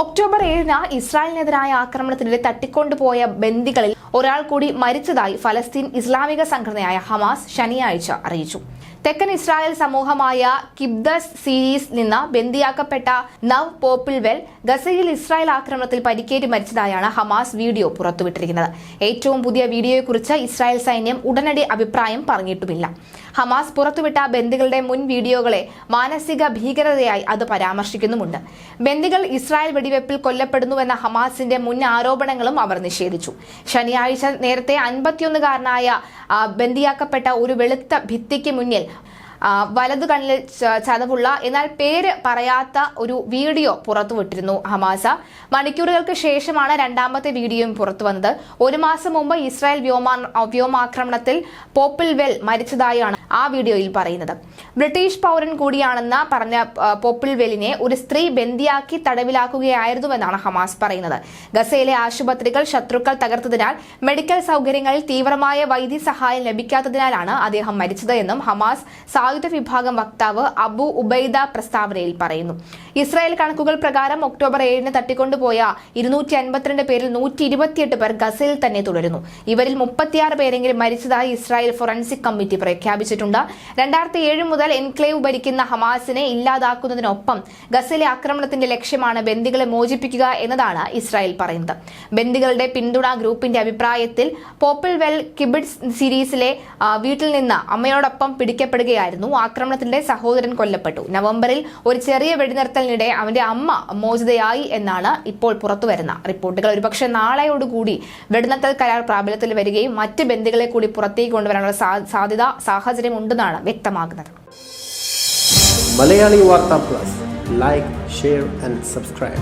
October ഏഴിന് ഇസ്രായേലിനെതിരായ ആക്രമണത്തിനിടെ തട്ടിക്കൊണ്ടുപോയ ബന്ദികളിൽ ഒരാൾ കൂടി മരിച്ചതായി ഫലസ്തീൻ ഇസ്ലാമിക സംഘടനയായ ഹമാസ് ശനിയാഴ്ച അറിയിച്ചു. തെക്കൻ ഇസ്രായേൽ സമൂഹമായ കിബ്ദസ് സീരീസ് നിന്ന് ബന്ദിയാക്കപ്പെട്ട നവ് പോപ്പിൾവെൽ ഗസയിൽ ഇസ്രായേൽ ആക്രമണത്തിൽ പരിക്കേറ്റ് മരിച്ചതായാണ് ഹമാസ് വീഡിയോ പുറത്തുവിട്ടിരിക്കുന്നത്. ഏറ്റവും പുതിയ വീഡിയോയെക്കുറിച്ച് ഇസ്രായേൽ സൈന്യം ഉടനടി അഭിപ്രായം പറഞ്ഞിട്ടുമില്ല. ഹമാസ് പുറത്തുവിട്ട ബന്ദികളുടെ മുൻ വീഡിയോകളെ മാനസിക ഭീകരതയായി അത് പരാമർശിക്കുന്നുമുണ്ട്. ബന്ദികൾ ഇസ്രായേൽ വെടിവെപ്പിൽ കൊല്ലപ്പെടുന്നുവെന്ന ഹമാസിന്റെ മുൻ ആരോപണങ്ങളും അവർ നിഷേധിച്ചു. ശനിയാഴ്ച നേരത്തെ അൻപത്തിയൊന്നുകാരനായ ബന്ദിയാക്കപ്പെട്ട ഒരു വെളുത്ത ഭിത്തിക്ക് മുന്നിൽ വലതു കണ്ണിൽ ചതവുള്ള എന്നാൽ പേര് പറയാത്ത ഒരു വീഡിയോ പുറത്തുവിട്ടിരുന്നു ഹമാസ. മണിക്കൂറുകൾക്ക് ശേഷമാണ് രണ്ടാമത്തെ വീഡിയോയും പുറത്തു വന്നത്. ഒരു മാസം മുമ്പ് ഇസ്രായേൽ വ്യോമാ വ്യോമാക്രമണത്തിൽ പോപ്പിൽ വെൽ മരിച്ചതായാണ് ആ വീഡിയോയിൽ പറയുന്നത്. ബ്രിട്ടീഷ് പൗരൻ കൂടിയാണെന്ന പറഞ്ഞ ആ, വെലിനെ ഒരു സ്ത്രീ ബന്ദിയാക്കി തടവിലാക്കുകയായിരുന്നുവെന്നാണ് ഹമാസ് പറയുന്നത്. ഗസയിലെ ആശുപത്രികൾ ശത്രുക്കൾ തകർത്തതിനാൽ മെഡിക്കൽ സൗകര്യങ്ങളിൽ തീവ്രമായ വൈദ്യസഹായം ലഭിക്കാത്തതിനാലാണ് അദ്ദേഹം മരിച്ചത് എന്നും ഹമാസ് സായുധ വിഭാഗം വക്താവ് അബു ഉബൈദ പ്രസ്താവനയിൽ പറയുന്നു. ഇസ്രായേൽ കണക്കുകൾ പ്രകാരം ഒക്ടോബർ ഏഴിന് തട്ടിക്കൊണ്ടുപോയ ഇരുന്നൂറ്റി അൻപത്തിരണ്ട് പേരിൽ നൂറ്റി ഇരുപത്തിയെട്ട് പേർ ഗസയിൽ തന്നെ തുടരുന്നു. ഇവരിൽ മുപ്പത്തിയാറ് പേരെങ്കിലും മരിച്ചതായി ഇസ്രായേൽ ഫോറൻസിക് കമ്മിറ്റി പ്രഖ്യാപിച്ചിട്ടുണ്ട്. രണ്ടായിരത്തി ഏഴ് മുതൽ എൻക്ലേവ് ഭരിക്കുന്ന ഹമാസിനെ ഇല്ലാതാക്കുന്നതിനൊപ്പം ഗസയിലെ ആക്രമണത്തിന്റെ ലക്ഷ്യമാണ് ബന്ദികളെ മോചിപ്പിക്കുക എന്നതാണ് ഇസ്രായേൽ പറയുന്നത്. ബന്ദികളുടെ പിന്തുണ ഗ്രൂപ്പിന്റെ അഭിപ്രായത്തിൽ പോപ്പിൾ വെൽ കിബിഡ്സ് സീരീസിലെ വീട്ടിൽ നിന്ന് അമ്മയോടൊപ്പം പിടിക്കപ്പെടുകയായിരുന്നു. ആക്രമണത്തിന്റെ സഹോദരൻ കൊല്ലപ്പെട്ടു. നവംബറിൽ ഒരു ചെറിയ വെടിനിർത്തലിനിടെ അവന്റെ അമ്മ മോചിതയായി എന്നാണ് ഇപ്പോൾ പുറത്തുവരുന്ന റിപ്പോർട്ടുകൾ. ഒരുപക്ഷെ നാളെയോടുകൂടി വെടിനിർത്തൽ കരാർ പ്രാബല്യത്തിൽ വരികയും മറ്റ് ബന്ദികളെ കൂടി പുറത്തേക്ക് കൊണ്ടുവരാനുള്ള സാധ്യത സാഹചര്യം ഉണ്ടെന്നാണ് വ്യക്തമാകുന്നത്. Malayali Vartha plus. Like share and subscribe